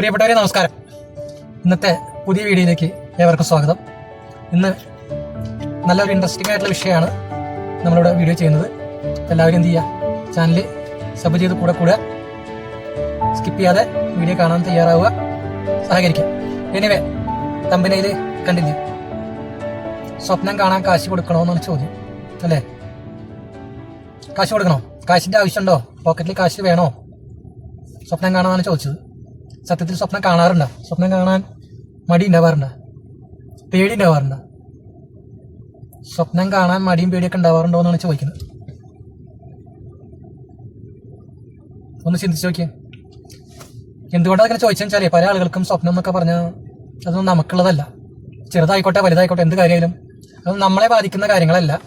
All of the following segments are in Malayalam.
പ്രിയപ്പെട്ടവരെ നമസ്കാരം. ഇന്നത്തെ പുതിയ വീഡിയോയിലേക്ക് ഏവർക്കും സ്വാഗതം. ഇന്ന് നല്ലൊരു ഇൻട്രസ്റ്റിംഗ് ആയിട്ടുള്ള വിഷയമാണ് നമ്മളിവിടെ വീഡിയോ ചെയ്യുന്നത്. എല്ലാവരും എന്ത് ചെയ്യുക ചാനൽ സബ് ചെയ്ത് കൂടെ കൂടെ സ്കിപ്പ് ചെയ്യാതെ വീഡിയോ കാണാൻ തയ്യാറാവുക. സഹകരിക്കുക. എനിവേ കമ്പനിയിൽ കണ്ടില്ല? സ്വപ്നം കാണാൻ കാശ് കൊടുക്കണമെന്നാണ് ചോദ്യം. അല്ലേ? കാശ് കൊടുക്കണോ? കാശിന്റെ ആവശ്യമുണ്ടോ? പോക്കറ്റിൽ കാശ് വേണോ? സ്വപ്നം കാണാമെന്നാണ് ചോദിച്ചത്. സത്യത്തിൽ സ്വപ്നം കാണാറുണ്ടോ. സ്വപ്നം കാണാൻ മടി ഉണ്ടാവാറുണ്ടോ പേടി ഉണ്ടാവാറുണ്ടോ സ്വപ്നം കാണാൻ മടിയും പേടിയൊക്കെ ഉണ്ടാവാറുണ്ടോ എന്നാണ് ചോദിക്കുന്നത്. ഒന്ന് ചിന്തിച്ചു നോക്കിയേ. എന്തുകൊണ്ടാണ് അങ്ങനെ ചോദിച്ചെന്ന് വെച്ചാൽ പല ആളുകൾക്കും സ്വപ്നം എന്നൊക്കെ പറഞ്ഞാൽ അതൊന്നും നമുക്കുള്ളതല്ല. ചെറുതായിക്കോട്ടെ വലുതായിക്കോട്ടെ എന്ത് കാര്യമായാലും അത് നമ്മളെ ബാധിക്കുന്ന കാര്യങ്ങളല്ല.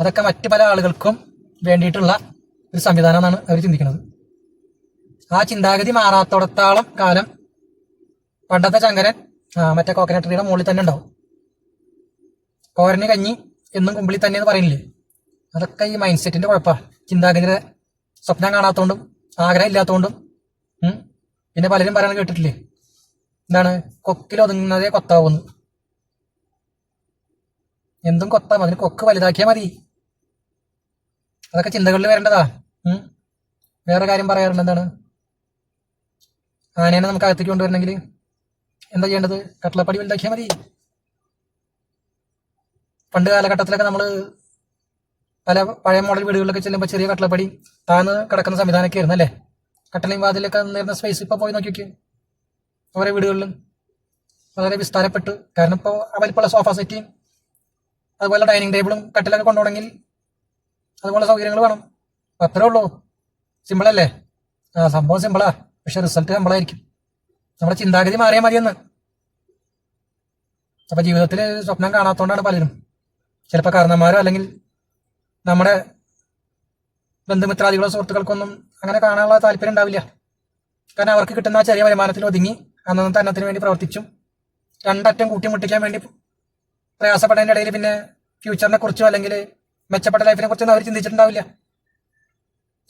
അതൊക്കെ മറ്റു പല ആളുകൾക്കും വേണ്ടിയിട്ടുള്ള ഒരു സംവിധാനമാണ് അവർ ചിന്തിക്കുന്നത്. ആ ചിന്താഗതി മാറാത്തോടത്തോളം കാലം പണ്ടത്തെ ചങ്കരൻ മറ്റേ കോക്കനട്ട് ട്രീയുടെ മുകളിൽ തന്നെ ഉണ്ടാവും. കോരന് കഞ്ഞി എന്നും കുമ്പിളി തന്നെ എന്ന് പറയുന്നില്ലേ അതൊക്കെ ഈ മൈൻഡ് സെറ്റിന്റെ കുഴപ്പമാണ് ചിന്താഗതിയുടെ സ്വപ്നം കാണാത്തോണ്ടും ആഗ്രഹം ഇല്ലാത്തോണ്ടും പിന്നെ പലരും പറയാൻ കേട്ടിട്ടില്ലേ? എന്താണ്? കൊക്കിൽ ഒതുങ്ങുന്നതേ കൊത്താവുന്നു. എന്തും കൊത്താം അതിന് കൊക്ക് വലുതാക്കിയാൽ മതി. അതൊക്കെ ചിന്തകളിൽ വരേണ്ടതാ. വേറെ കാര്യം പറയാറുണ്ട് എന്താണ്? ആനേനെ നമുക്ക് അകത്തേക്ക് കൊണ്ടുവരണമെങ്കിൽ എന്താ ചെയ്യേണ്ടത്? കട്ടിലപ്പടി വലുതാക്കിയാൽ മതി. പണ്ട് കാലഘട്ടത്തിലൊക്കെ നമ്മൾ പല പഴയ മോഡൽ വീടുകളിലൊക്കെ ചെല്ലുമ്പോൾ ചെറിയ കട്ടിലപ്പടി താന്ന് കിടക്കുന്ന സംവിധാനമൊക്കെ ആയിരുന്നു അല്ലേ? കട്ടളയും വാതിലൊക്കെ നേരുന്ന സ്പേസ് ഇപ്പോൾ പോയി നോക്കി ഓരോ വീടുകളിലും വളരെ വിസ്താരപ്പെട്ടു. കാരണം ഇപ്പോൾ വലിപ്പമുള്ള സോഫ സെറ്റിയും അതുപോലെ ഡൈനിങ് ടേബിളും കട്ടിലൊക്കെ കൊണ്ടുപോകണമെങ്കിൽ അതുപോലെ സൗകര്യങ്ങൾ വേണം. അത്രേ ഉള്ളൂ. സിമ്പിളല്ലേ ആ സംഭവം സിമ്പിളാ പക്ഷെ റിസൾട്ട് നമ്മളായിരിക്കും. നമ്മുടെ ചിന്താഗതി മാറിയാൽ മതിയെന്ന്. അപ്പൊ ജീവിതത്തിൽ സ്വപ്നം കാണാത്തോണ്ടാണ് പലരും. ചിലപ്പോൾ കാരണന്മാരോ അല്ലെങ്കിൽ നമ്മുടെ ബന്ധുമിത്രാദികളോ സുഹൃത്തുക്കൾക്കൊന്നും അങ്ങനെ കാണാനുള്ള താല്പര്യം ഉണ്ടാവില്ല. കാരണം അവർക്ക് കിട്ടുന്ന ആ ചെറിയ വരുമാനത്തിൽ ഒതുങ്ങി അന്നത്തെ തന്നത്തിന് വേണ്ടി പ്രവർത്തിച്ചും. രണ്ടറ്റം കൂട്ടിമുട്ടിക്കാൻ വേണ്ടി പ്രയാസപ്പെടേണ്ട ഇടയിൽ പിന്നെ ഫ്യൂച്ചറിനെ കുറിച്ചോ അല്ലെങ്കിൽ മെച്ചപ്പെട്ട ലൈഫിനെ കുറിച്ചൊന്നും അവർ ചിന്തിച്ചിട്ടുണ്ടാവില്ല.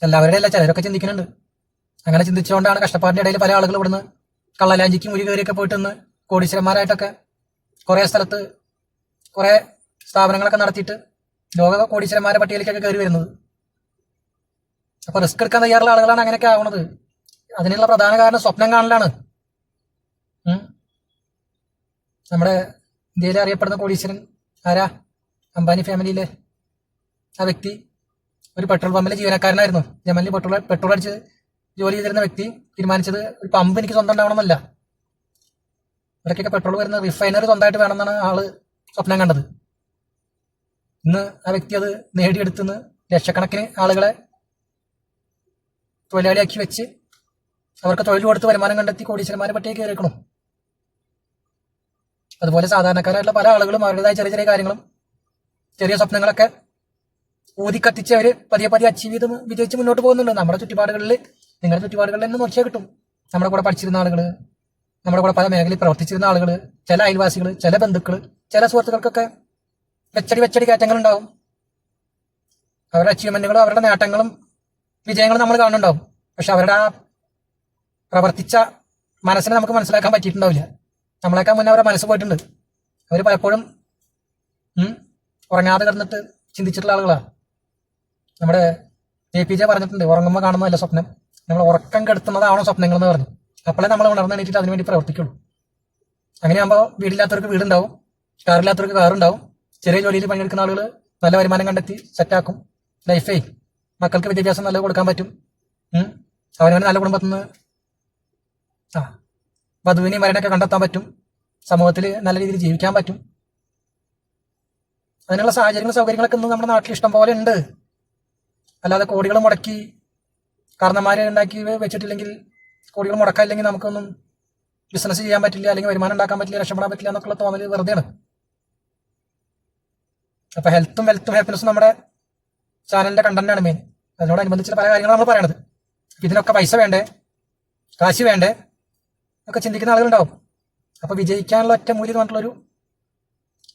എല്ലാവരുടെ അല്ല ചിലരൊക്കെ ചിന്തിക്കുന്നുണ്ട്. അങ്ങനെ ചിന്തിച്ചുകൊണ്ടാണ് കഷ്ടപ്പാടിന്റെ ഇടയിൽ പല ആളുകൾ ഇവിടുന്ന് കള്ളലാഞ്ചിക്ക് മുരി കയറിയൊക്കെ പോയിട്ട് ഒന്ന് കോടീശ്വരന്മാരായിട്ടൊക്കെ കുറേ സ്ഥലത്ത് കുറേ സ്ഥാപനങ്ങളൊക്കെ നടത്തിയിട്ട് ലോക കോടീശ്വരന്മാരെ പട്ടികയിലേക്കൊക്കെ കയറി വരുന്നത്. അപ്പോൾ റിസ്ക് എടുക്കാൻ തയ്യാറുള്ള ആളുകളാണ് അങ്ങനെയൊക്കെ ആവുന്നത് അതിനുള്ള പ്രധാന കാരണം സ്വപ്നം കാണലാണ്. നമ്മുടെ ഇന്ത്യയിലെ അറിയപ്പെടുന്ന കോടീശ്വരൻ ആരാ? അംബാനി ഫാമിലിയിലെ ആ വ്യക്തി ഒരു പെട്രോൾ പമ്പിലെ ജീവനക്കാരനായിരുന്നു. ജമലിൽ പെട്രോൾ പെട്രോൾ അടിച്ച് ജോലി ചെയ്തിരുന്ന വ്യക്തി തീരുമാനിച്ചത് ഒരു പമ്പ് എനിക്ക് സ്വന്തം ഉണ്ടാവണമെന്നല്ല. ഇവിടേക്കൊക്കെ പെട്രോൾ വരുന്ന റിഫൈനറി സ്വന്തമായിട്ട് വേണമെന്നാണ് ആൾ സ്വപ്നം കണ്ടത്. ഇന്ന് ആ വ്യക്തി അത് നേടിയെടുത്തുനിന്ന് ലക്ഷക്കണക്കിന് ആളുകളെ തൊഴിലാളിയാക്കി വെച്ച് അവർക്ക് തൊഴിൽ കൊടുത്ത് വരുമാനം കണ്ടെത്തി കോടീശ്വരന്മാരെ പറ്റിയേ കയറിക്കണം അതുപോലെ സാധാരണക്കാരായിട്ടുള്ള പല ആളുകളും അവരുടേതായ ചെറിയ ചെറിയ കാര്യങ്ങളും ചെറിയ സ്വപ്നങ്ങളൊക്കെ ഊതി കത്തിച്ച് അവർ പതിയെ പതിയെ അച്ചീവ് ചെയ്ത് വിജയിച്ച് മുന്നോട്ട് പോകുന്നുണ്ട്. നമ്മുടെ ചുറ്റുപാടുകളിൽ നിങ്ങളുടെ ചുറ്റുപാടുകളിൽ തന്നെ നോക്കിയാൽ കിട്ടും. നമ്മുടെ കൂടെ പഠിച്ചിരുന്ന ആളുകൾ നമ്മുടെ കൂടെ പല മേഖലയിൽ പ്രവർത്തിച്ചിരുന്ന ആളുകൾ ചില അയൽവാസികൾ ചില ബന്ധുക്കൾ ചില സുഹൃത്തുക്കൾക്കൊക്കെ വെച്ചടി വെച്ചടി കയറ്റങ്ങൾ ഉണ്ടാവും അവരുടെ അച്ചീവ്മെന്റുകളും അവരുടെ നേട്ടങ്ങളും വിജയങ്ങളും നമ്മൾ കാണുന്നുണ്ടാവും. പക്ഷെ അവരുടെ ആ പ്രവർത്തിച്ച മനസ്സിനെ നമുക്ക് മനസ്സിലാക്കാൻ പറ്റിയിട്ടുണ്ടാവില്ല. നമ്മളെക്കാൾ മുന്നേ അവരുടെ മനസ്സ് പോയിട്ടുണ്ട്. അവർ പലപ്പോഴും ഉറങ്ങാതെ കിടന്നിട്ട് ചിന്തിച്ചിട്ടുള്ള ആളുകളാണ് നമ്മുടെ എ പി ജെ പറഞ്ഞിട്ടുണ്ട് ഉറങ്ങുമ്പോൾ കാണുന്നതല്ല സ്വപ്നം? നമ്മൾ ഉറക്കം കെടുത്തുന്നതാണോ സ്വപ്നങ്ങൾ എന്ന് പറഞ്ഞു. അപ്പോഴേ നമ്മൾ ഉണർന്ന് എണീറ്റിട്ട് അതിനുവേണ്ടി പ്രവർത്തിക്കുള്ളൂ. അങ്ങനെയാകുമ്പോൾ വീടില്ലാത്തവർക്ക് വീടുണ്ടാവും കാറില്ലാത്തവർക്ക് കാറുണ്ടാവും. ചെറിയ ജോലിയിൽ പണിയെടുക്കുന്ന ആളുകൾ നല്ല വരുമാനം കണ്ടെത്തി സെറ്റാക്കും. ലൈഫേ മക്കൾക്ക് വിദ്യാഭ്യാസം നല്ല കൊടുക്കാൻ പറ്റും. അവനവന് നല്ല കുടുംബത്തിൽ നിന്ന് ആ വധുവിനെയും വരനൊക്കെ കണ്ടെത്താൻ പറ്റും. സമൂഹത്തിൽ നല്ല രീതിയിൽ ജീവിക്കാൻ പറ്റും. അതിനുള്ള സാഹചര്യങ്ങളും സൗകര്യങ്ങളൊക്കെ ഇന്ന് നമ്മുടെ നാട്ടിൽ ഇഷ്ടം പോലെ ഉണ്ട്. അല്ലാതെ കോടികൾ മുടക്കി കാരണന്മാരെ ഉണ്ടാക്കി വെച്ചിട്ടില്ലെങ്കിൽ കോടികൾ മുടക്കാനില്ലെങ്കിൽ നമുക്കൊന്നും ബിസിനസ് ചെയ്യാൻ പറ്റില്ല അല്ലെങ്കിൽ വരുമാനം ഉണ്ടാക്കാൻ പറ്റില്ല രക്ഷപ്പെടാൻ പറ്റില്ല എന്നൊക്കെയുള്ള തോന്നൽ വെറുതെയാണ്. അപ്പൊ ഹെൽത്തും വെൽത്തും ഹാപ്പിനെസ്സും നമ്മുടെ ചാനലിന്റെ കണ്ടന്റാണ് മെയിൻ അതിനോടനുബന്ധിച്ച് പല കാര്യങ്ങളും നമ്മൾ പറയണത്. ഇതിനൊക്കെ പൈസ വേണ്ടേ? കാശ് വേണ്ടേ? ഒക്കെ ചിന്തിക്കുന്ന ആളുകളുണ്ടാവും. അപ്പൊ വിജയിക്കാനുള്ള ഒറ്റ മൂല്യം പറഞ്ഞിട്ടുള്ളൊരു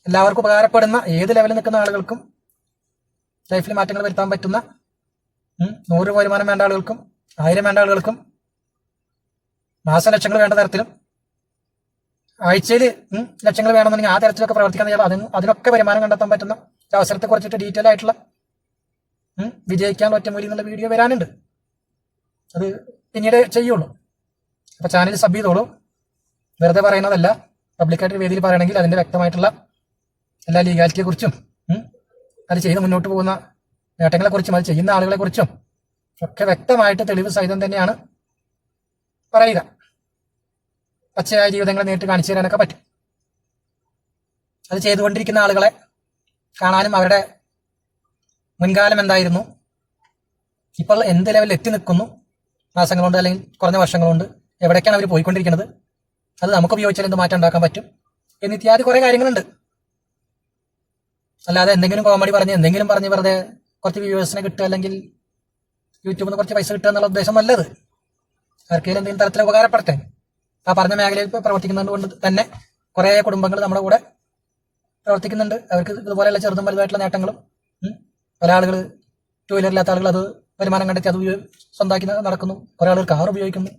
എല്ലാവർക്കും ഉപകാരപ്പെടുന്ന ഏത് ലെവലിൽ നിൽക്കുന്ന ആളുകൾക്കും ലൈഫിൽ മാറ്റങ്ങൾ വരുത്താൻ പറ്റുന്ന നൂറ് വരുമാനം വേണ്ട ആളുകൾക്കും ആയിരം വേണ്ട ആളുകൾക്കും മാസലക്ഷങ്ങൾ വേണ്ട തരത്തിലും ആഴ്ചയിൽ ലക്ഷങ്ങൾ വേണമെന്നുണ്ടെങ്കിൽ ആ തരത്തിലൊക്കെ പ്രവർത്തിക്കാൻ അതിന് അതിനൊക്കെ വരുമാനം കണ്ടെത്താൻ പറ്റുന്ന അവസരത്തെ കുറിച്ചിട്ട് ഡീറ്റെയിൽ ആയിട്ടുള്ള വിജയിക്കാൻ ഒറ്റമൂലി എന്നുള്ള വീഡിയോ വരാനുണ്ട്. അത് പിന്നീട് ചെയ്യുള്ളൂ. അപ്പൊ ചാനൽ സബ് ചെയ്തോളൂ. വെറുതെ പറയുന്നതല്ല. പബ്ലിക്കായിട്ട് വേദിയിൽ പറയണമെങ്കിൽ അതിന്റെ വ്യക്തമായിട്ടുള്ള എല്ലാ ലീഗാലിറ്റിയെ കുറിച്ചും അത് ചെയ്ത് മുന്നോട്ട് പോകുന്ന നേട്ടങ്ങളെ കുറിച്ചും അത് ചെയ്യുന്ന ആളുകളെ കുറിച്ചും ഒക്കെ വ്യക്തമായിട്ട് തെളിവ് സഹിതം തന്നെയാണ് പറയുക. പച്ചയായ ജീവിതങ്ങളെ നേരിട്ട് കാണിച്ചു തരാനൊക്കെ പറ്റും. അത് ചെയ്തുകൊണ്ടിരിക്കുന്ന ആളുകളെ കാണാനും അവരുടെ മുൻകാലം എന്തായിരുന്നു? ഇപ്പോൾ എന്ത് ലെവലിൽ എത്തി നിൽക്കുന്നു? മാസങ്ങൾ കൊണ്ട് അല്ലെങ്കിൽ കുറഞ്ഞ വർഷങ്ങൾ കൊണ്ട് എവിടേക്കാണ് അവർ പോയിക്കൊണ്ടിരിക്കുന്നത്? അത് നമുക്ക് ഉപയോഗിച്ചാൽ എന്ത് മാറ്റം ഉണ്ടാക്കാൻ പറ്റും? എന്നിത്യാദി കുറേ കാര്യങ്ങളുണ്ട്. അല്ലാതെ എന്തെങ്കിലും കോമഡി പറഞ്ഞ് എന്തെങ്കിലും പറഞ്ഞ് വെറുതെ കുറച്ച് വ്യൂവേഴ്സിനെ കിട്ടുക അല്ലെങ്കിൽ യൂട്യൂബിൽ നിന്ന് കുറച്ച് പൈസ കിട്ടുക എന്നുള്ള ഉദ്ദേശം നല്ലത്. ആർക്കെങ്കിലും എന്തെങ്കിലും തരത്തിൽ ഉപകാരപ്പെടട്ടെ. ആ പറഞ്ഞ മേഖലയിൽ പ്രവർത്തിക്കുന്നത് കൊണ്ട് തന്നെ കുറേ കുടുംബങ്ങൾ നമ്മുടെ കൂടെ പ്രവർത്തിക്കുന്നുണ്ട്. അവർക്ക് ഇതുപോലെയുള്ള ചെറുതും വലുതായിട്ടുള്ള നേട്ടങ്ങളും പല ആളുകൾ ടൂ വീലറില്ലാത്ത ആളുകൾ അത് വരുമാനം കണ്ടെത്തി അത് സ്വന്തമാക്കി നടക്കുന്നു. കുറേ ആളുകൾ കാർ ഉപയോഗിക്കുന്നു.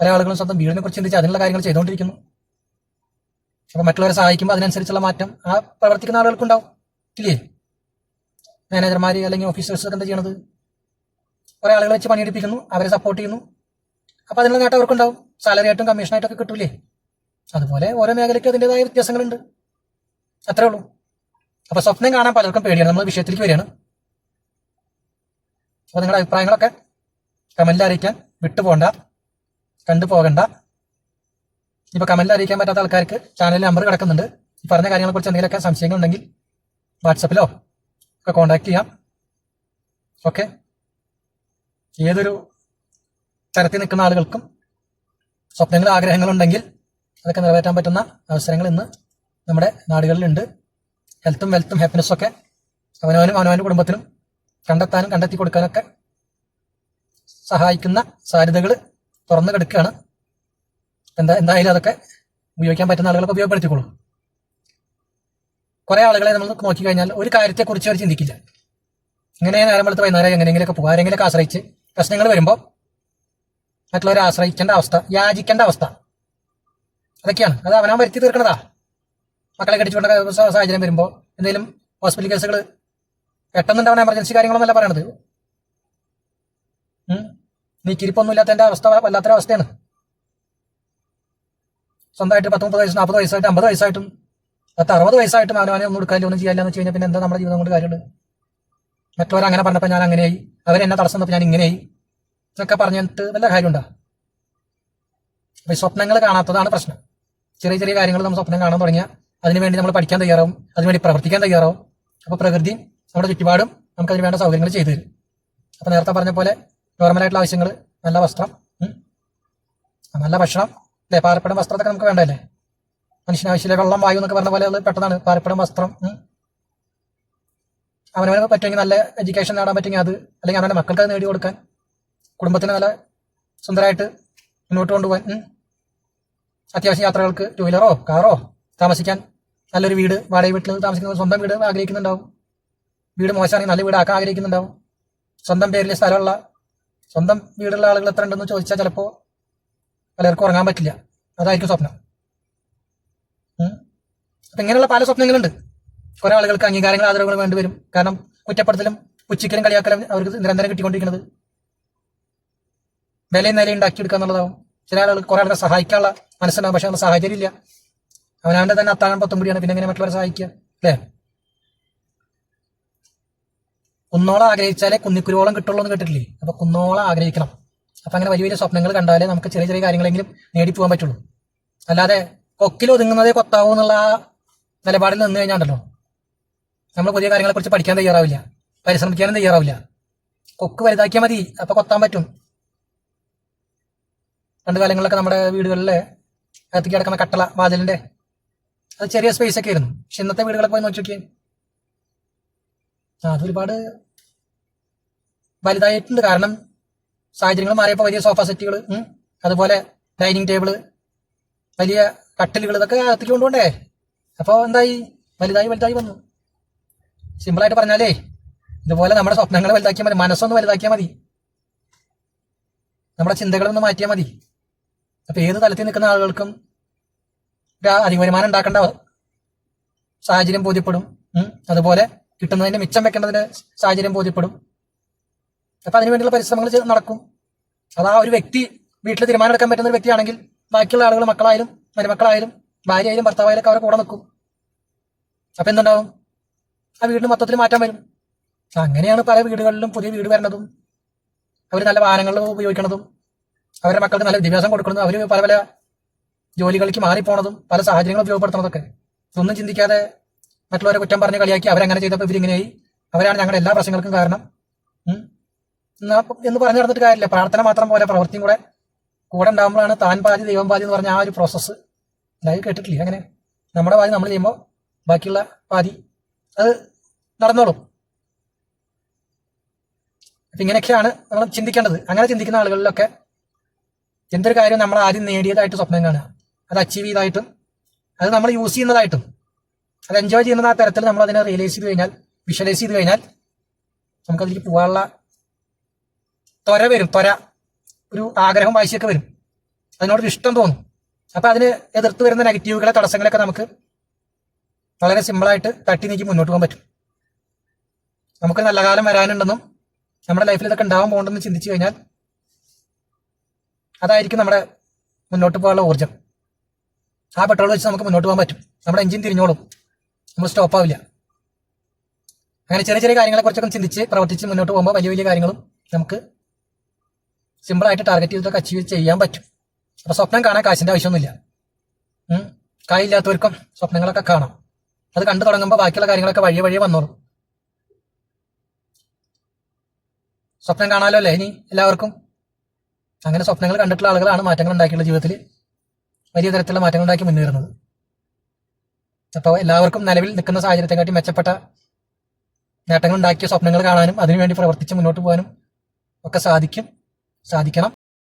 പല ആളുകളും സ്വന്തം വീടിനെ കുറിച്ച് ചിന്തിച്ച് അതിനുള്ള കാര്യങ്ങൾ ചെയ്തുകൊണ്ടിരിക്കുന്നു. അപ്പോൾ മറ്റുള്ളവരെ സഹായിക്കുമ്പോൾ അതിനനുസരിച്ചുള്ള മാറ്റം ആ പ്രവർത്തിക്കുന്ന ആളുകൾക്കുണ്ടാവും. ഇല്ലേ? മാനേജർമാർ അല്ലെങ്കിൽ ഓഫീസേഴ്സ് ഒക്കെ എന്താ ചെയ്യണത്? കുറേ ആളുകൾ വെച്ച് പണിയെടുപ്പിക്കുന്നു അവരെ സപ്പോർട്ട് ചെയ്യുന്നു. അപ്പോൾ അതിനുള്ള നേട്ടം അവർക്കുണ്ടാവും. സാലറി ആയിട്ടും കമ്മീഷനായിട്ടൊക്കെ കിട്ടൂലേ? അതുപോലെ ഓരോ മേഖലയ്ക്കും അതിന്റെതായ വ്യത്യാസങ്ങളുണ്ട്. അത്രേ ഉള്ളൂ. അപ്പോൾ സ്വപ്നം കാണാൻ പലർക്കും പേടിയാണ്. നമ്മൾ വിഷയത്തിലേക്ക് വരികയാണ്. അപ്പോൾ നിങ്ങളുടെ അഭിപ്രായങ്ങളൊക്കെ കമന്റിൽ അറിയിക്കാൻ വിട്ടുപോകണ്ട കണ്ടു പോകണ്ട. ഇപ്പോൾ കമന്റിൽ അറിയിക്കാൻ പറ്റാത്ത ആൾക്കാർക്ക് ചാനലിൽ നമ്പർ കിടക്കുന്നുണ്ട്. ഈ പറഞ്ഞ കാര്യങ്ങളെക്കുറിച്ച് എന്തെങ്കിലുമൊക്കെ സംശയങ്ങളുണ്ടെങ്കിൽ വാട്സപ്പിലോ ഒക്കെ കോണ്ടാക്ട് ചെയ്യാം. ഓക്കെ ഏതൊരു തരത്തിൽ നിൽക്കുന്ന ആളുകൾക്കും സ്വപ്നങ്ങൾ ആഗ്രഹങ്ങളുണ്ടെങ്കിൽ അതൊക്കെ നിറവേറ്റാൻ പറ്റുന്ന അവസരങ്ങൾ ഇന്ന് നമ്മുടെ നാടുകളിലുണ്ട്. ഹെൽത്തും വെൽത്തും ഹാപ്പിനെസ്സും ഒക്കെ അവനവനും അവനവന്റെ കുടുംബത്തിനും കണ്ടെത്താനും കണ്ടെത്തി കൊടുക്കാനൊക്കെ സഹായിക്കുന്ന സാധ്യതകൾ തുറന്നു കിടക്കുകയാണ്. എന്താ എന്തായാലും അതൊക്കെ ഉപയോഗിക്കാൻ പറ്റുന്ന ആളുകളൊക്കെ ഉപയോഗപ്പെടുത്തിക്കോളൂ. കുറേ ആളുകളെ നമ്മൾ നോക്കി കഴിഞ്ഞാൽ ഒരു കാര്യത്തെക്കുറിച്ച് അവർ ചിന്തിക്കില്ല. ഇങ്ങനെ നേരം വെളുത്ത് വൈകുന്നേരം എങ്ങനെയെങ്കിലുമൊക്കെ പോകുക ആരെങ്കിലുമൊക്കെ ആശ്രയിച്ച് പ്രശ്നങ്ങൾ വരുമ്പോൾ മറ്റുള്ളവരെ ആശ്രയിക്കേണ്ട അവസ്ഥ യാചിക്കേണ്ട അവസ്ഥ. അതൊക്കെയാണ്. അത് അവനാ വരുത്തി തീർക്കണതാ. മക്കളെ കടിച്ചുകൊണ്ട സാഹചര്യം വരുമ്പോൾ എന്തെങ്കിലും ഹോസ്പിറ്റൽ കേസുകൾ പെട്ടെന്നുണ്ടാവണ എമർജൻസി കാര്യങ്ങളൊന്നല്ല പറയണത്. നീക്കിരിപ്പൊന്നും ഇല്ലാത്തതിന്റെ അവസ്ഥ വല്ലാത്തൊരവസ്ഥയാണ്. സ്വന്തമായിട്ട് പത്ത് മുപ്പത് വയസ്സ് നാൽപ്പത് വയസ്സായിട്ട് അമ്പത് വയസ്സായിട്ടും പത്ത് അറുപത് വയസ്സായിട്ട് അവനവനെ ഒന്നും എടുക്കാനില്ല ഒന്നും ചെയ്യാനില്ല എന്ന് വെച്ച് കഴിഞ്ഞാൽ പിന്നെ എന്താ നമ്മുടെ ജീവിതം കൊണ്ട് കാര്യമുള്ളത്? മറ്റവർ അങ്ങനെ പറഞ്ഞപ്പോൾ ഞാൻ അങ്ങനെയായി. അവരെന്നെ തടസ്സം തന്നപ്പോൾ ഞാൻ ഇങ്ങനെയായി. ഇതൊക്കെ പറഞ്ഞിട്ട് നല്ല കാര്യമുണ്ടോ? അപ്പൊ സ്വപ്നങ്ങൾ കാണാത്തതാണ് പ്രശ്നം. ചെറിയ ചെറിയ കാര്യങ്ങൾ നമ്മൾ സ്വപ്നം കാണാൻ തുടങ്ങിയാൽ അതിനുവേണ്ടി നമ്മൾ പഠിക്കാൻ തയ്യാറാവും അതിനുവേണ്ടി പ്രവർത്തിക്കാൻ തയ്യാറാവും. അപ്പോൾ പ്രകൃതി നമ്മുടെ ചുറ്റുപാടും നമുക്ക് അതിന് വേണ്ട സൗകര്യങ്ങൾ ചെയ്തു തരും. അപ്പോൾ നേരത്തെ പറഞ്ഞ പോലെ നോർമലായിട്ടുള്ള ആവശ്യങ്ങൾ നല്ല വസ്ത്രം നല്ല ഭക്ഷണം അല്ലേ? പാർപ്പിടം വസ്ത്രത്തൊക്കെ നമുക്ക് വേണ്ടല്ലേ മനുഷ്യന് ആവശ്യമില്ല വെള്ളം വായു എന്നൊക്കെ പറഞ്ഞ പോലെ അത് പെട്ടതാണ് പാർപ്പിടം വസ്ത്രം. അവനവന് പറ്റുമെങ്കിൽ നല്ല എഡ്യൂക്കേഷൻ നേടാൻ പറ്റുമെങ്കിൽ അത് അല്ലെങ്കിൽ അവന്റെ മക്കൾക്ക് അത് നേടി കൊടുക്കാൻ കുടുംബത്തിന് നല്ല സുന്ദരമായിട്ട് മുന്നോട്ട് കൊണ്ടുപോകാൻ. അത്യാവശ്യം യാത്രകൾക്ക് ടൂ വീലറോ കാറോ താമസിക്കാൻ നല്ലൊരു വീട് വാടക വീട്ടിൽ താമസിക്കുന്ന സ്വന്തം വീട് ആഗ്രഹിക്കുന്നുണ്ടാവും വീട് മോശമാണെങ്കിൽ നല്ല വീടാക്കാൻ ആഗ്രഹിക്കുന്നുണ്ടാവും സ്വന്തം പേരിൽ സ്ഥലമുള്ള സ്വന്തം വീടുള്ള ആളുകൾ എത്ര ഉണ്ടെന്ന് ചോദിച്ചാൽ ചിലപ്പോൾ പലർക്കും ഉറങ്ങാൻ പറ്റില്ല അതായിരിക്കും സ്വപ്നം. അപ്പൊ ഇങ്ങനെയുള്ള പല സ്വപ്നങ്ങളുണ്ട്. കുറെ ആളുകൾക്ക് അംഗീകാരങ്ങൾ ആദരവുകൾ വേണ്ടിവരും കാരണം കുറ്റപ്പെടുത്തലും പുച്ഛിക്കലും കളിയാക്കലും അവർക്ക് നിരന്തരം കിട്ടിക്കൊണ്ടിരിക്കുന്നത്. വിലയും നിലയും ഉണ്ടാക്കിയെടുക്കുക എന്നുള്ളതാവും. ചില ആളുകൾ കുറെ ആളുകളെ സഹായിക്കാനുള്ള മനസ്സിലാവും പക്ഷെ അവരുടെ സാഹചര്യം ഇല്ല അവനവന്റെ തന്നെ അത്താഴം പത്തും കൂടിയാണ്. പിന്നെ എങ്ങനെ മറ്റുള്ളവരെ സഹായിക്കുക? അല്ലേ? കുന്നോളം ആഗ്രഹിച്ചാലേ കുന്നിക്കുരുവോളം കിട്ടുള്ളൂ എന്ന് കേട്ടിട്ടില്ലേ? അപ്പൊ കുന്നോളം ആഗ്രഹിക്കണം. അപ്പൊ അങ്ങനെ വലിയ വലിയ സ്വപ്നങ്ങൾ കണ്ടാലേ നമുക്ക് ചെറിയ ചെറിയ കാര്യങ്ങളെങ്കിലും നേടിപ്പോകാൻ പറ്റുള്ളൂ. അല്ലാതെ കൊക്കിൽ ഒതുങ്ങുന്നതേ കൊത്താവൂ എന്നുള്ള ആ നിലപാടിൽ നിന്ന് കഴിഞ്ഞാണ്ടല്ലോ. നമ്മൾ പുതിയ കാര്യങ്ങളെ കുറിച്ച് പഠിക്കാൻ തയ്യാറാവില്ല. പരിശ്രമിക്കാനും തയ്യാറാവില്ല. കൊക്ക് വലുതാക്കിയാൽ മതി. അപ്പൊ കൊത്താൻ പറ്റും. പണ്ട് കാലങ്ങളിലൊക്കെ നമ്മുടെ വീടുകളിലെ അകത്തേക്ക് കിടക്കുന്ന കട്ടള വാതിലിന്റെ അത് ചെറിയ സ്പേസ് ഒക്കെ ആയിരുന്നു. പക്ഷെ ഇന്നത്തെ വീടുകളെ പോയി നോക്കി നോക്കിയേ ആ അതൊരുപാട് വലുതായിട്ടുണ്ട്. കാരണം സാഹചര്യങ്ങൾ മാറിയപ്പോൾ വലിയ സോഫ സെറ്റുകൾ അതുപോലെ ഡൈനിങ് ടേബിൾ വലിയ കട്ടിലുകൾ ഇതൊക്കെ അകത്തേക്ക് കൊണ്ടുപോണ്ടേ അപ്പോൾ എന്തായി? വലുതായി വലുതായി വന്നു. സിമ്പിളായിട്ട് പറഞ്ഞാലേ ഇതുപോലെ നമ്മുടെ സ്വപ്നങ്ങൾ വലുതാക്കിയാൽ മതി മനസ്സൊന്ന് വലുതാക്കിയാൽ മതി. നമ്മുടെ ചിന്തകളൊന്ന് മാറ്റിയാൽ മതി. അപ്പൊ ഏത് തലത്തിൽ നിൽക്കുന്ന ആളുകൾക്കും അധിക വരുമാനം ഉണ്ടാക്കേണ്ട സാഹചര്യം ബോധ്യപ്പെടും. അതുപോലെ കിട്ടുന്നതിന് മിച്ചം വെക്കേണ്ടതിന് സാഹചര്യം ബോധ്യപ്പെടും. അപ്പൊ അതിനുവേണ്ടിയുള്ള പരിശ്രമങ്ങൾ നടക്കും. അത് ആ ഒരു വ്യക്തി വീട്ടിൽ തീരുമാനം എടുക്കാൻ പറ്റുന്ന ഒരു വ്യക്തിയാണെങ്കിൽ ബാക്കിയുള്ള ആളുകൾ മക്കളായാലും മരുമക്കളായാലും ഭാര്യയായാലും ഭർത്താവായാലൊക്കെ അവരെ കൂടെ നിൽക്കും. അപ്പൊ എന്തുണ്ടാവും? ആ വീടിന് മൊത്തത്തിൽ മാറ്റം വരും. അങ്ങനെയാണ് പല വീടുകളിലും പുതിയ വീട് വരണതും. അവർ നല്ല വാഹനങ്ങൾ ഉപയോഗിക്കണതും. അവരുടെ മക്കൾക്ക് നല്ല വിദ്യാഭ്യാസം കൊടുക്കുന്നതും അവർ പല പല ജോലികൾക്ക് മാറിപ്പോണതും പല സാഹചര്യങ്ങൾ ഉപയോഗപ്പെടുത്തുന്നതൊക്കെ. ഒന്നും ചിന്തിക്കാതെ മറ്റുള്ളവരെ കുറ്റം പറഞ്ഞ് കളിയാക്കി അവരങ്ങനെ ചെയ്തപ്പോൾ ഇവരിങ്ങനെയായി അവരാണ് ഞങ്ങളുടെ എല്ലാ പ്രശ്നങ്ങൾക്കും കാരണം. എന്ന് പറഞ്ഞു നടന്നിട്ട് കാര്യമില്ല. പ്രാർത്ഥന മാത്രം പോലെ പ്രവൃത്തിയും കൂടെ കൂടെ ഉണ്ടാകുമ്പോഴാണ് താൻ പാതി ദൈവം പാതി എന്ന് പറഞ്ഞ ആ ഒരു പ്രോസസ്സ് അതായത് കേട്ടിട്ടില്ല. അങ്ങനെ നമ്മുടെ പാതി നമ്മൾ ചെയ്യുമ്പോൾ ബാക്കിയുള്ള പാതി അത് നടന്നോളും. അപ്പൊ ഇങ്ങനെയൊക്കെയാണ് നമ്മൾ ചിന്തിക്കേണ്ടത്. അങ്ങനെ ചിന്തിക്കുന്ന ആളുകളിലൊക്കെ എന്തൊരു കാര്യം നമ്മൾ ആദ്യം നേടിയതായിട്ട് സ്വപ്നം കാണുക. അത് അച്ചീവ് ചെയ്തതായിട്ടും അത് നമ്മൾ യൂസ് ചെയ്യുന്നതായിട്ടും അത് എൻജോയ് ചെയ്യുന്ന ആ തരത്തിൽ നമ്മൾ അതിനെ റിയലൈസ് ചെയ്ത് കഴിഞ്ഞാൽ വിഷ്വലൈസ് ചെയ്ത് കഴിഞ്ഞാൽ നമുക്കതിലേക്ക് പോകാനുള്ള ത്വര വരും. ത്വര ഒരു ആഗ്രഹം വാശിയൊക്കെ വരും. അതിനോടൊരു ഇഷ്ടം തോന്നും. അപ്പൊ അതിന് എതിർത്ത് വരുന്ന നെഗറ്റീവുകളെ തടസ്സങ്ങളൊക്കെ നമുക്ക് വളരെ സിമ്പിളായിട്ട് തട്ടി നീക്കി മുന്നോട്ട് പോകാൻ പറ്റും. നമുക്ക് നല്ല കാലം വരാനുണ്ടെന്നും നമ്മുടെ ലൈഫിൽ ഇതൊക്കെ ഉണ്ടാവാൻ പോകണ്ടെന്ന് ചിന്തിച്ചു കഴിഞ്ഞാൽ അതായിരിക്കും നമ്മുടെ മുന്നോട്ട് പോകാനുള്ള ഊർജം. ആ പെട്രോൾ വെച്ച് നമുക്ക് മുന്നോട്ട് പോകാൻ പറ്റും. നമ്മുടെ എഞ്ചിൻ തിരിഞ്ഞോളും. നമ്മൾ സ്റ്റോപ്പ് ആവില്ല. അങ്ങനെ ചെറിയ ചെറിയ കാര്യങ്ങളെ കുറിച്ചൊക്കെ ചിന്തിച്ച് പ്രവർത്തിച്ച് മുന്നോട്ട് പോകുമ്പോൾ വലിയ വലിയ കാര്യങ്ങളും നമുക്ക് സിമ്പിളായിട്ട് ടാർഗറ്റ് ചെയ്തൊക്കെ അച്ചീവ് ചെയ്യാൻ പറ്റും. അപ്പൊ സ്വപ്നം കാണാൻ കാശിന്റെ ആവശ്യമൊന്നുമില്ല. കായില്ലാത്തവർക്കും സ്വപ്നങ്ങളൊക്കെ കാണാം. അത് കണ്ടു തുടങ്ങുമ്പോൾ ബാക്കിയുള്ള കാര്യങ്ങളൊക്കെ വഴിയെ വഴിയെ വന്നോളും. സ്വപ്നം കാണാലോ അല്ലേ ഇനി എല്ലാവർക്കും? അങ്ങനെ സ്വപ്നങ്ങൾ കണ്ടിട്ടുള്ള ആളുകളാണ് മാറ്റങ്ങൾ ഉണ്ടാക്കിയുള്ള ജീവിതത്തിൽ വലിയ തരത്തിലുള്ള മാറ്റങ്ങൾ ഉണ്ടാക്കി മുന്നേറുന്നത്. അപ്പോൾ എല്ലാവർക്കും നിലവിൽ നിൽക്കുന്ന സാഹചര്യത്തെക്കാട്ടി മെച്ചപ്പെട്ട നേട്ടങ്ങൾ ഉണ്ടാക്കിയ സ്വപ്നങ്ങൾ കാണാനും അതിനുവേണ്ടി പ്രവർത്തിച്ച് മുന്നോട്ട് പോകാനും ഒക്കെ സാധിക്കും. സാധിക്കണം.